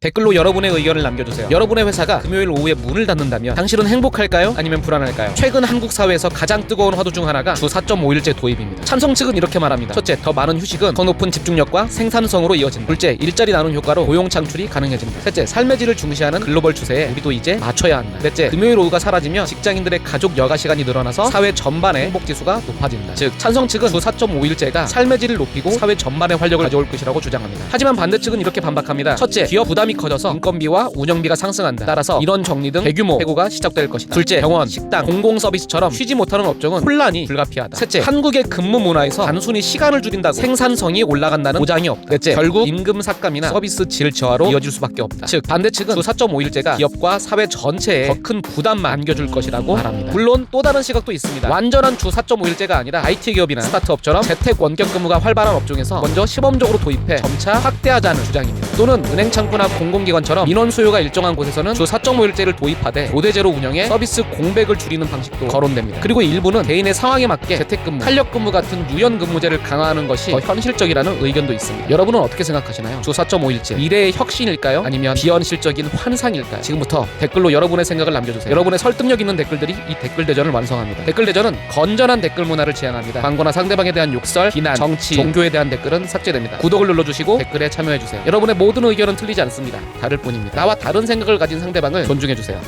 댓글로 여러분의 의견을 남겨주세요. 여러분의 회사가 금요일 오후에 문을 닫는다면 당신은 행복할까요? 아니면 불안할까요? 최근 한국 사회에서 가장 뜨거운 화두 중 하나가 주 4.5일제 도입입니다. 찬성 측은 이렇게 말합니다. 첫째, 더 많은 휴식은 더 높은 집중력과 생산성으로 이어진다. 둘째, 일자리 나눔 효과로 고용 창출이 가능해진다. 셋째, 삶의 질을 중시하는 글로벌 추세에 우리도 이제 맞춰야 한다. 넷째, 금요일 오후가 사라지면 직장인들의 가족 여가 시간이 늘어나서 사회 전반의 행복 지수가 높아진다. 즉, 찬성 측은 주 4.5일제가 삶의 질을 높이고 사회 전반의 활력을 가져올 것이라고 주장합니다. 하지만 반대 측은 이렇게 반박합니다. 첫째, 기업 부담 이 커져서 인건비와 운영비가 상승한다. 따라서 인원 정리 등 대규모 해고가 시작될 것이다. 둘째, 병원, 식당, 공공 서비스처럼 쉬지 못하는 업종은 혼란이 불가피하다. 셋째, 한국의 근무 문화에서 단순히 시간을 줄인다고 생산성이 올라간다는 보장이 없다. 넷째, 결국 임금 삭감이나 서비스 질 저하로 이어질 수밖에 없다. 즉 반대 측은 주 4.5일제가 기업과 사회 전체에 더 큰 부담만 안겨줄 것이라고 말합니다. 물론 또 다른 시각도 있습니다. 완전한 주 4.5일제가 아니라 IT 기업이나 스타트업처럼 재택 원격 근무가 활발한 업종에서 먼저 시범적으로 도입해 점차 확대하자는 주장입니다. 또는 은행 창구나 공공기관처럼 인원 수요가 일정한 곳에서는 주 4.5일제를 도입하되 교대제로 운영해 서비스 공백을 줄이는 방식도 거론됩니다. 그리고 일부는 개인의 상황에 맞게 재택근무, 탄력근무 같은 유연근무제를 강화하는 것이 더 현실적이라는 의견도 있습니다. 여러분은 어떻게 생각하시나요? 주 4.5일제 미래의 혁신일까요? 아니면 비현실적인 환상일까요? 지금부터 댓글로 여러분의 생각을 남겨주세요. 여러분의 설득력 있는 댓글들이 이 댓글 대전을 완성합니다. 댓글 대전은 건전한 댓글 문화를 지향합니다. 광고나 상대방에 대한 욕설, 비난, 정치, 종교에 대한 댓글은 삭제됩니다. 구독을 눌러주시고 댓글에 참여해주세요. 여러분의 모든 의견은 틀리지 않습니다. 다를 뿐입니다. 나와 다른 생각을 가진 상대방을 존중해주세요.